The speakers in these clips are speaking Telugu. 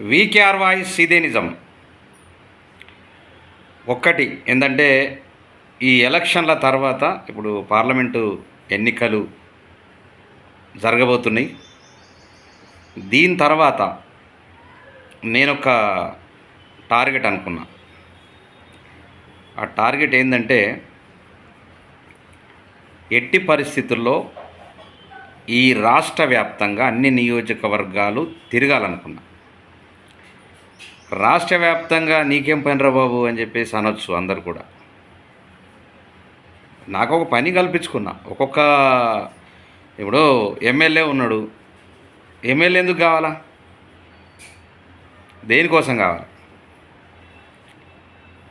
వీకేఆర్ వాయిస్ ఇదే నిజం ఒక్కటి ఏంటంటే ఈ ఎలక్షన్ల తర్వాత ఇప్పుడు పార్లమెంటు ఎన్నికలు జరగబోతున్నాయి. దీని తర్వాత నేనొక టార్గెట్ అనుకున్నా. ఆ టార్గెట్ ఏంటంటే ఎట్టి పరిస్థితుల్లో ఈ రాష్ట్ర వ్యాప్తంగా అన్ని నియోజకవర్గాలు తిరగాలనుకున్నా. రాష్ట్ర వ్యాప్తంగా నీకేం పనిరా బాబు అని చెప్పేసి అనొచ్చు అందరు కూడా. నాకు ఒక పని కల్పించుకున్నా. ఒక్కొక్క ఇప్పుడు ఎమ్మెల్యే ఉన్నాడు. ఎమ్మెల్యే ఎందుకు కావాలా? దేనికోసం కావాలి?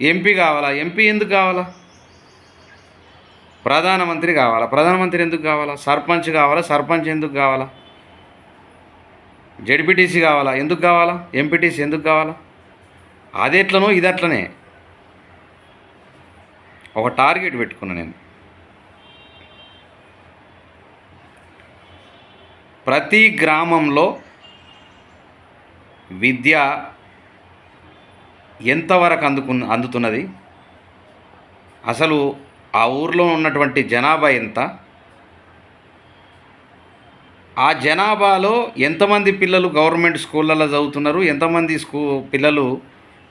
ఎంపీ కావాలా? ఎంపీ ఎందుకు కావాలా? ప్రధానమంత్రి కావాలా? ప్రధానమంత్రి ఎందుకు కావాలా? సర్పంచ్ కావాలా? సర్పంచ్ ఎందుకు కావాలా? జడ్పీటీసీ కావాలా? ఎందుకు కావాలా? ఎంపీటీసీ ఎందుకు కావాలా? అది ఎట్లనో ఇది అట్లనే ఒక టార్గెట్ పెట్టుకున్నా నేను. ప్రతి గ్రామంలో విద్య ఎంతవరకు అందుకు అందుతున్నది? అసలు ఆ ఊర్లో ఉన్నటువంటి జనాభా ఎంత? ఆ జనాభాలో ఎంతమంది పిల్లలు గవర్నమెంట్ స్కూళ్ళలో చదువుతున్నారు? ఎంతమంది స్కూ పిల్లలు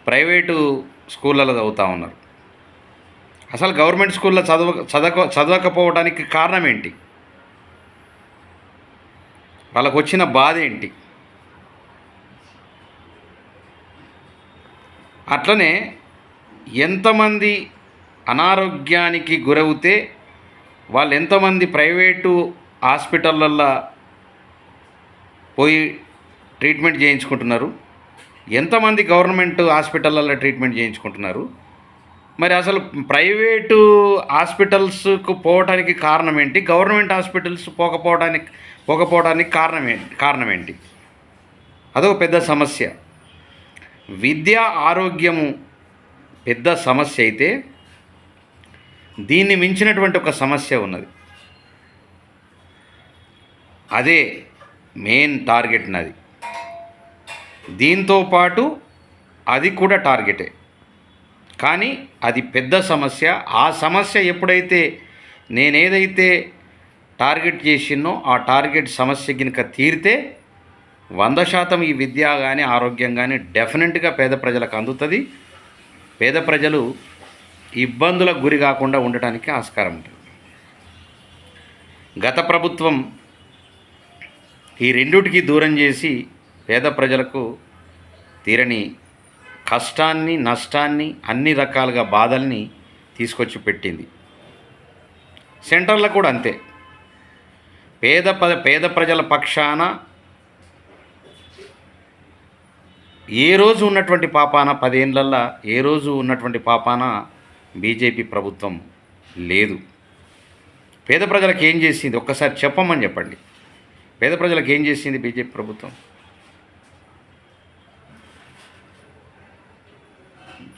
ప్రైవేటు స్కూళ్ళలో చదువుతూ ఉన్నారు. అసలు గవర్నమెంట్ స్కూల్లో చదవ చదవక చదవకపోవడానికి కారణం ఏంటి? వాళ్ళకు వచ్చిన బాధ ఏంటి? అట్లనే ఎంతమంది అనారోగ్యానికి గురవుతే వాళ్ళు ఎంతమంది ప్రైవేటు హాస్పిటళ్ళల్లో పోయి ట్రీట్మెంట్ చేయించుకుంటున్నారు? ఎంతమంది గవర్నమెంట్ హాస్పిటళ్ళల్లో ట్రీట్మెంట్ చేయించుకుంటున్నారు? మరి అసలు ప్రైవేటు హాస్పిటల్స్కు పోవడానికి కారణం ఏంటి? గవర్నమెంట్ హాస్పిటల్స్ పోకపోవడానికి పోకపోవడానికి కారణం ఏంటి కారణం ఏంటి? అదొక పెద్ద సమస్య. విద్య ఆరోగ్యము పెద్ద సమస్య అయితే దీన్ని మించినటువంటి ఒక సమస్య ఉన్నది. అదే మెయిన్ టార్గెట్ నాది. దీంతో పాటు అది కూడా టార్గెటే. కానీ అది పెద్ద సమస్య. ఆ సమస్య ఎప్పుడైతే నేనేదైతే టార్గెట్ చేసినో ఆ టార్గెట్ సమస్య కనుక తీరితే వంద శాతం ఈ విద్య కానీ ఆరోగ్యం కానీ డెఫినెట్గా పేద ప్రజలకు అందుతుంది. పేద ప్రజలు ఇబ్బందులకు గురి కాకుండా ఉండటానికి ఆస్కారం ఉంటుంది. గత ప్రభుత్వం ఈ రెండుటికి దూరం చేసి పేద ప్రజలకు తీరని కష్టాన్ని నష్టాన్ని అన్ని రకాలుగా బాధల్ని తీసుకొచ్చి పెట్టింది. సెంటర్లో కూడా అంతే. పేద ప పేద ప్రజల పక్షాన ఏ రోజు ఉన్నటువంటి పాపాన పదేళ్ళల్లో ఏ రోజు ఉన్నటువంటి పాపాన బీజేపీ ప్రభుత్వం లేదు. పేద ప్రజలకు ఏం చేసింది? ఒక్కసారి చెప్పమని చెప్పండి. పేద ప్రజలకు ఏం చేసింది బీజేపీ ప్రభుత్వం?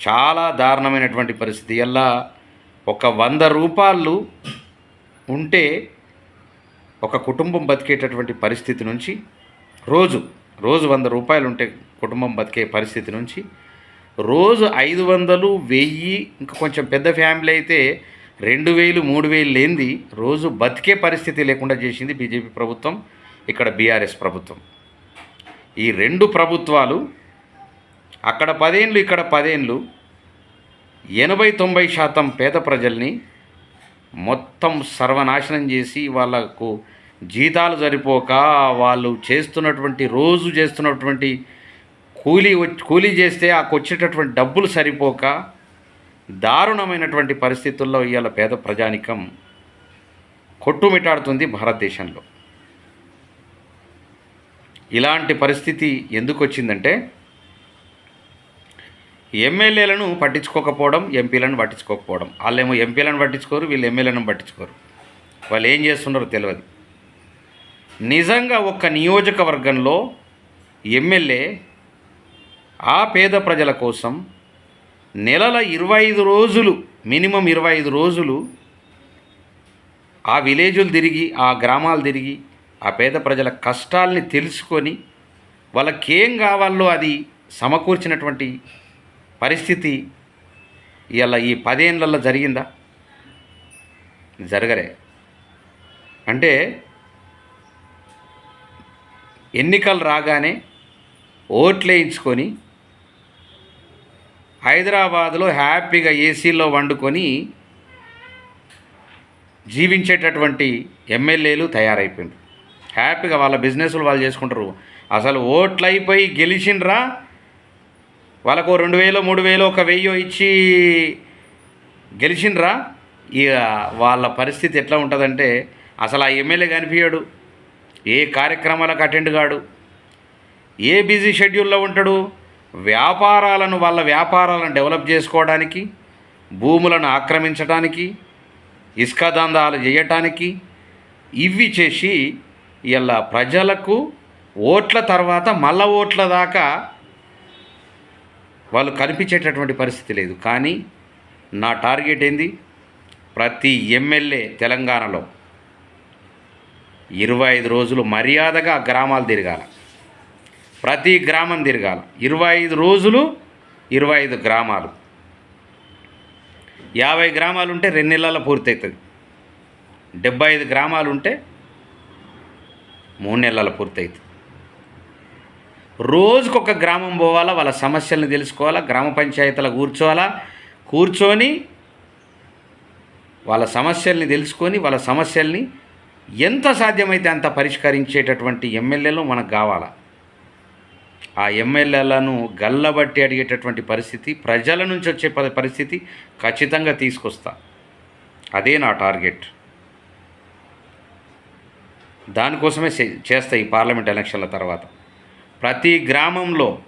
చాలా దారుణమైనటువంటి పరిస్థితి. ఎలా ఒక వంద రూపాయలు ఉంటే ఒక కుటుంబం బతికేటటువంటి పరిస్థితి నుంచి రోజు రోజు వంద రూపాయలు ఉంటే కుటుంబం బతికే పరిస్థితి నుంచి రోజు ఐదు వందలు వెయ్యి ఇంకా కొంచెం పెద్ద ఫ్యామిలీ అయితే రెండు వేలు మూడు వేలు లేనిది రోజు బతికే పరిస్థితి లేకుండా చేసింది బీజేపీ ప్రభుత్వం ఇక్కడ బీఆర్ఎస్ ప్రభుత్వం. ఈ రెండు ప్రభుత్వాలు అక్కడ పదేళ్ళు ఇక్కడ పదేళ్ళు ఎనభై తొంభై శాతం పేద ప్రజల్ని మొత్తం సర్వనాశనం చేసి వాళ్ళకు జీతాలు సరిపోక వాళ్ళు చేస్తున్నటువంటి రోజు చేస్తున్నటువంటి కూలీ వచ్చి కూలీ చేస్తే ఆ వచ్చేటటువంటి డబ్బులు సరిపోక దారుణమైనటువంటి పరిస్థితుల్లో ఇవాళ పేద ప్రజానికం కొట్టుమిటాడుతుంది భారతదేశంలో. ఇలాంటి పరిస్థితి ఎందుకు వచ్చిందంటే ఎమ్మెల్యేలను పట్టించుకోకపోవడం ఎంపీలను పట్టించుకోకపోవడం. వాళ్ళేమో ఎంపీలను పట్టించుకోరు వీళ్ళు ఎమ్మెల్యేలను పట్టించుకోరు. వాళ్ళు ఏం చేస్తున్నారో తెలియదు నిజంగా ఒక్క నియోజకవర్గంలో ఎమ్మెల్యే ఆ పేద ప్రజల కోసం నెలల ఇరవై ఐదు రోజులు మినిమం ఇరవై ఐదు రోజులు ఆ విలేజులు తిరిగి ఆ గ్రామాలు తిరిగి ఆ పేద ప్రజల కష్టాల్ని తెలుసుకొని వాళ్ళకేం కావాలో అది సమకూర్చినటువంటి పరిస్థితి ఇలా ఈ పదేళ్ళల్లో జరిగిందా? జరగలే. అంటే ఎన్నికలు రాగానే ఓట్లేయించుకొని హైదరాబాద్లో హ్యాపీగా ఏసీలో వండుకొని జీవించేటటువంటి ఎమ్మెల్యేలు తయారైపోయింది హ్యాపీగా వాళ్ళ బిజినెస్లు వాళ్ళు చేసుకుంటారు. అసలు ఓట్లు అయిపోయి గెలిచిండ్రా? వాళ్ళకు రెండు వేలు మూడు వేలు ఒక వెయ్యో ఇచ్చి గెలిచిండ్రా? ఇక వాళ్ళ పరిస్థితి ఎట్లా ఉంటుందంటే అసలు ఆ ఎమ్మెల్యే కనిపించాడు ఏ కార్యక్రమాలకు అటెండ్ కాడు ఏ బిజీ షెడ్యూల్లో ఉంటాడు వ్యాపారాలను వాళ్ళ వ్యాపారాలను డెవలప్ చేసుకోవడానికి భూములను ఆక్రమించడానికి ఇసుక దందాలు చేయటానికి ఇవి చేసి ఇలా ప్రజలకు ఓట్ల తర్వాత మళ్ళా ఓట్ల దాకా వాళ్ళు కనిపించేటటువంటి పరిస్థితి లేదు. కానీ నా టార్గెట్ ఏంది? ప్రతి ఎమ్మెల్యే తెలంగాణలో ఇరవై ఐదు రోజులు మర్యాదగా గ్రామాలు తిరగాల. ప్రతి గ్రామం తిరగాల. ఇరవై ఐదు రోజులు ఇరవై ఐదు గ్రామాలు. యాభై గ్రామాలు ఉంటే రెండు నెలల్లో పూర్తవుతుంది డెబ్బై ఐదు గ్రామాలు ఉంటే మూడు నెలల పూర్తవుతుంది రోజుకొక గ్రామం పోవాలా వాళ్ళ సమస్యల్ని తెలుసుకోవాలా గ్రామ పంచాయతీల కూర్చోవాలా కూర్చొని వాళ్ళ సమస్యల్ని తెలుసుకొని వాళ్ళ సమస్యల్ని ఎంత సాధ్యమైతే అంత పరిష్కరించేటటువంటి ఎమ్మెల్యేలు మనకు కావాలా. ఆ ఎమ్మెల్యేలను గల్లబట్టి అడిగేటటువంటి పరిస్థితి ప్రజల నుంచి వచ్చే పరిస్థితి ఖచ్చితంగా తీసుకొస్తా. అదే నా టార్గెట్. దానికోసమే చే- చేస్తా ఈ పార్లమెంట్ ఎలక్షన్ల తర్వాత. ప్రతి గ్రామంలో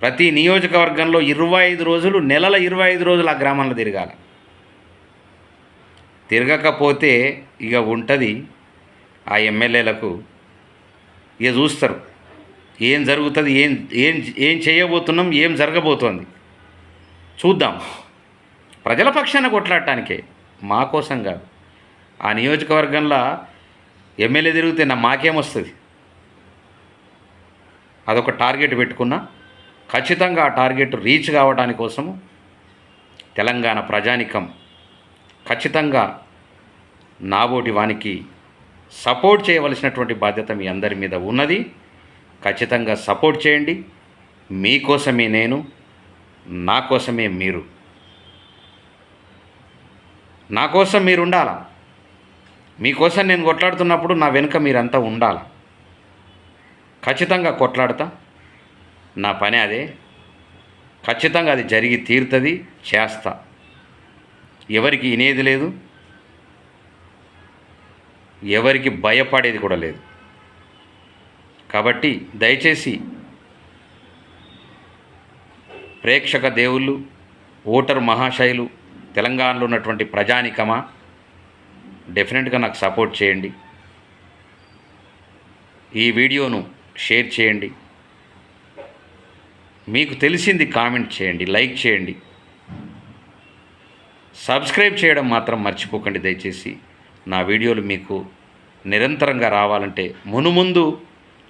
ప్రతి నియోజకవర్గంలో ఇరవై ఐదు రోజులు నెలల ఇరవై ఐదు రోజులు ఆ గ్రామంలో తిరగాలి. తిరగకపోతే ఇక ఉంటుంది ఆ ఎమ్మెల్యేలకు ఇక చూస్తారు. ఏం జరుగుతుంది ఏం ఏం ఏం చేయబోతున్నాం ఏం జరగబోతోంది. చూద్దాం. ప్రజల పక్షాన కొట్లాడటానికే మా కోసం కాదు. ఆ నియోజకవర్గంలో ఎమ్మెల్యే తిరిగితే నా మాకేమొస్తుంది అదొక టార్గెట్ పెట్టుకున్నా ఖచ్చితంగా ఆ టార్గెట్ రీచ్ కావడానికి కోసము తెలంగాణ ప్రజానికం ఖచ్చితంగా నాబోటి వానికి సపోర్ట్ చేయవలసినటువంటి బాధ్యత మీ అందరి మీద ఉన్నది. ఖచ్చితంగా సపోర్ట్ చేయండి. మీకోసమే నేను నా కోసమే మీరు. నా కోసం మీరు ఉండాలా మీకోసం నేను కొట్లాడుతున్నప్పుడు నా వెనుక మీరంతా ఉండాలా? ఖచ్చితంగా కొట్లాడతా. నా పని అదే. ఖచ్చితంగా అది జరిగి తీరుతుంది చేస్తా. ఎవరికి వినేది లేదు. ఎవరికి భయపడేది కూడా లేదు. కాబట్టి దయచేసి ప్రేక్షక దేవుళ్ళు ఓటర్ మహాశైలు తెలంగాణలో ఉన్నటువంటి ప్రజానికమా డెఫినెట్గా నాకు సపోర్ట్ చేయండి. ఈ వీడియోను షేర్ చేయండి. మీకు తెలిసింది కామెంట్ చేయండి లైక్ చేయండి. సబ్స్క్రైబ్ చేయడం మాత్రం మర్చిపోకండి దయచేసి. నా వీడియోలు మీకు నిరంతరంగా రావాలంటే మునుముందు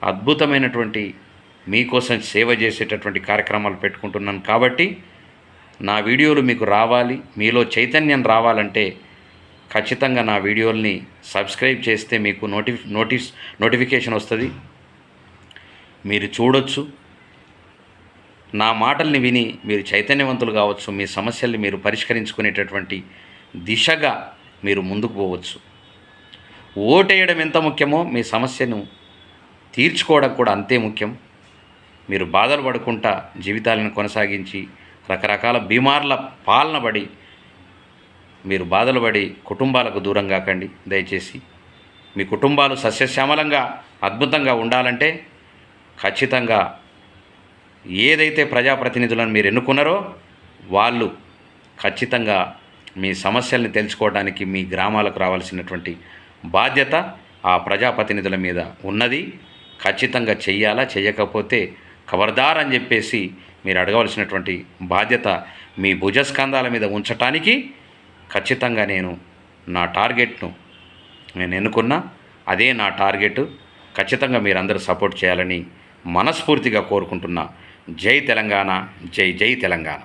అద్భుతమైనటువంటి మీకోసం సేవ చేసేటటువంటి కార్యక్రమాలు పెట్టుకుంటున్నాను కాబట్టి నా వీడియోలు మీకు రావాలి మీలో చైతన్యం రావాలంటే ఖచ్చితంగా నా వీడియోల్ని సబ్స్క్రైబ్ చేస్తే మీకు నోటి నోటీస్ నోటిఫికేషన్ వస్తుంది. మీరు చూడొచ్చు. నా మాటల్ని విని మీరు చైతన్యవంతులు కావచ్చు మీ సమస్యల్ని మీరు పరిష్కరించుకునేటటువంటి దిశగా మీరు ముందుకు పోవచ్చు. ఓటేయడం ఎంత ముఖ్యమో మీ సమస్యను తీర్చుకోవడం కూడా అంతే ముఖ్యం. మీరు బాధలు పడుకుంటా జీవితాలను కొనసాగించి రకరకాల బీమార్ల పాలన పడి మీరు బాధలు పడి కుటుంబాలకు దూరం కాకండి. దయచేసి మీ కుటుంబాలు సస్యశ్యామలంగా అద్భుతంగా ఉండాలంటే ఖచ్చితంగా ఏదైతే ప్రజాప్రతినిధులను మీరు ఎన్నుకున్నారో వాళ్ళు ఖచ్చితంగా మీ సమస్యల్ని తెలుసుకోవడానికి మీ గ్రామాలకు రావాల్సినటువంటి బాధ్యత ఆ ప్రజాప్రతినిధుల మీద ఉన్నది. ఖచ్చితంగా చెయ్యాలా చేయకపోతే ఖబర్దార్ అని చెప్పేసి మీరు అడగవలసినటువంటి బాధ్యత మీ భుజస్కంధాల మీద ఉంచటానికి ఖచ్చితంగా నేను నా టార్గెట్ను నేను ఎన్నుకున్నా అదే నా టార్గెట్. ఖచ్చితంగా మీరందరూ సపోర్ట్ చేయాలని మనస్ఫూర్తిగా కోరుకుంటున్నా జై తెలంగాణ జై జై తెలంగాణ.